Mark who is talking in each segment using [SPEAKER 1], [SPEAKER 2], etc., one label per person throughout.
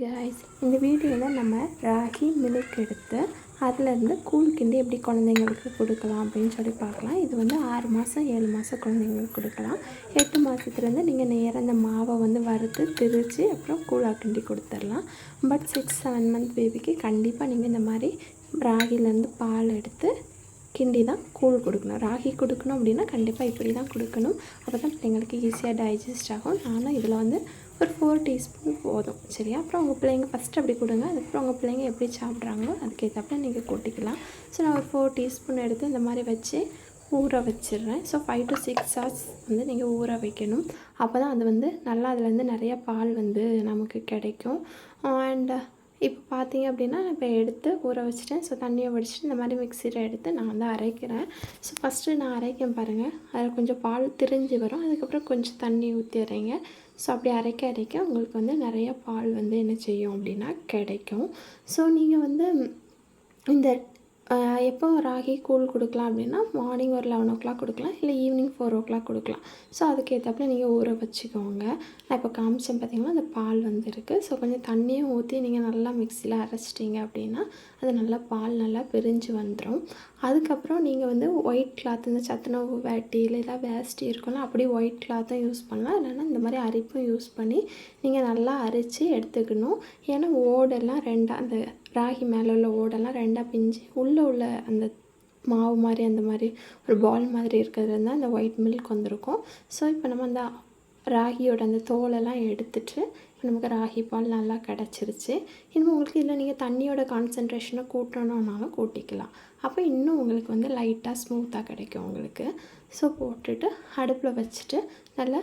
[SPEAKER 1] Guys இந்த வீடியோவில் நம்ம ராகி மில்க் எடுத்து அதிலேருந்து கூழ் கிண்டி எப்படி குழந்தைங்களுக்கு கொடுக்கலாம் அப்படின்னு சொல்லி பார்க்கலாம். இது வந்து ஆறு மாதம் ஏழு மாதம் குழந்தைங்களுக்கு கொடுக்கலாம். எட்டு மாதத்துலேருந்து நீங்கள் நேராக அந்த மாவை வந்து வறுத்து திரித்து அப்புறம் கூழாக கிண்டி கொடுத்துடலாம். பட் சிக்ஸ் செவன் மந்த் பேபிக்கு கண்டிப்பாக நீங்கள் இந்த மாதிரி ராகிலேருந்து பால் எடுத்து கிண்டி தான் கூழ் கொடுக்கணும். ராகி கொடுக்கணும் அப்படின்னா கண்டிப்பாக இப்படி தான் கொடுக்கணும். அப்போ தான் பிள்ளைங்களுக்கு ஈஸியாக டைஜஸ்ட் ஆகும். நானும் இதில் வந்து ஒரு ஃபோர் டீஸ்பூன் போதும். சரியா? அப்புறம் உங்கள் பிள்ளைங்க ஃபஸ்ட்டு அப்படி கொடுங்க. அதுக்கப்புறம் உங்கள் பிள்ளைங்க எப்படி சாப்பிட்றாங்களோ அதுக்கேற்றப்ப நீங்கள் கொட்டிக்கலாம். ஸோ நான் ஒரு ஃபோர் டீஸ்பூன் எடுத்து இந்த மாதிரி வச்சு ஊற வச்சிடுறேன். So five to six hours வந்து நீங்கள் ஊற வைக்கணும். அப்போ தான் அது வந்து நல்லா அதுலேருந்து நிறையா பால் வந்து நமக்கு கிடைக்கும். அண்ட் இப்போ பார்த்தீங்க அப்படின்னா நான் இப்போ எடுத்து ஊற வச்சுட்டேன். ஸோ தண்ணியை வடிச்சிட்டு இந்த மாதிரி மிக்சியில் எடுத்து நான் வந்து அரைக்கிறேன். ஸோ ஃபஸ்ட்டு நான் அரைக்கேன் பாருங்கள் அதில் கொஞ்சம் பால் திரிஞ்சு வரும். அதுக்கப்புறம் கொஞ்சம் தண்ணி ஊற்றிடுறீங்க ஸோ அப்படி அரைக்க அரைக்க உங்களுக்கு வந்து நிறைய பால் வந்து என்ன செய்யும் அப்படின்னா கிடைக்கும். ஸோ நீங்கள் வந்து இந்த எப்போ ராகி கூழ் கொடுக்கலாம் அப்படின்னா மார்னிங் ஒரு லெவன் ஓ கிளாக் கொடுக்கலாம் இல்லை ஈவினிங் ஃபோர் ஓ கிளாக் கொடுக்கலாம். ஸோ அதுக்கேற்றப்பல நீங்கள் ஊற வச்சுக்கோங்க. நான் இப்போ காமிச்சேன் பார்த்தீங்கன்னா அந்த பால் வந்துருக்கு. ஸோ கொஞ்சம் தண்ணியும் ஊற்றி நீங்கள் நல்லா மிக்சியில் அரைச்சிட்டிங்க அப்படின்னா அது நல்லா பால் நல்லா பிரிஞ்சு வந்துடும் அதுக்கப்புறம் நீங்கள் வந்து ஒயிட் கிளாத் இந்த சத்துணவு வேட்டி இல்லை ஏதாவது வேஸ்டி இருக்கும்ல அப்படியே ஒயிட் கிளாத்தும் யூஸ் பண்ணலாம். இல்லைன்னா இந்த மாதிரி அரிப்பும் யூஸ் பண்ணி நீங்கள் நல்லா அரைச்சி எடுத்துக்கணும். ஏன்னா ஓடெல்லாம் ரெண்டாக அந்த ராகி மேலே உள்ள ஓடெல்லாம் ரெண்டாக பிஞ்சு உள்ளே உள்ள அந்த மாவு மாதிரி அந்த மாதிரி ஒரு பால் மாதிரி இருக்கிறது இருந்தால் அந்த ஒயிட் மில்க் வந்திருக்கும். ஸோ இப்போ நம்ம அந்த ராகியோட அந்த தோலெல்லாம் எடுத்துட்டு இப்போ நமக்கு ராகி பால் நல்லா கிடச்சிருச்சு. இன்னும் உங்களுக்கு இதில் நீங்கள் தண்ணியோட கான்சன்ட்ரேஷனை கூட்டணுன்னாலும் கூட்டிக்கலாம். அப்போ இன்னும் உங்களுக்கு வந்து லைட்டாக ஸ்மூத்தாக கிடைக்கும் உங்களுக்கு. ஸோ போட்டுட்டு அடுப்பில் வச்சுட்டு நல்லா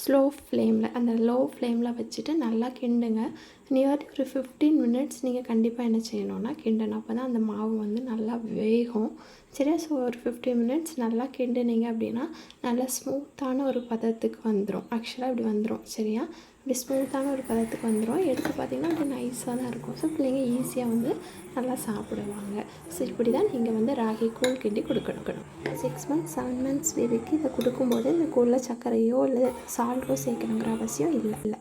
[SPEAKER 1] ஸ்லோ ஃப்ளேமில் அந்த லோ ஃப்ளேமில் வச்சுட்டு நல்லா கிண்டுங்க. நியர்லி ஒரு ஃபிஃப்டீன் மினிட்ஸ் நீங்கள் கண்டிப்பாக என்ன செய்யணும்னா கிண்டணும். அப்போ தான் அந்த மாவு வந்து நல்லா வேகும். சரியா ஸோ ஒரு ஃபிஃப்டீன் மினிட்ஸ் நல்லா கிண்டுனீங்க அப்படின்னா நல்லா ஸ்மூத்தான ஒரு பதத்துக்கு வந்துடும் ஆக்சுவலாக இப்படி வந்துடும் சரியா? இப்படி ஸ்மூத்தான ஒரு பதத்துக்கு வந்துடும் எடுத்து பார்த்திங்கன்னா அப்படி நைஸாக தான் இருக்கும். ஸோ பிள்ளைங்க ஈஸியாக வந்து நல்லா சாப்பிடுவாங்க. ஸோ இப்படி தான் நீங்கள் வந்து ராகி கூழ் கிண்டி கொடுக்கணும். சிக்ஸ் மந்த்ஸ் செவன் மந்த்ஸ் பேபிக்கு இதை கொடுக்கும்போது இந்த கூழில் சர்க்கரையோ இல்லை சால்ட்டோ சேர்க்கணுங்கிற அவசியம் இல்லை இல்லை.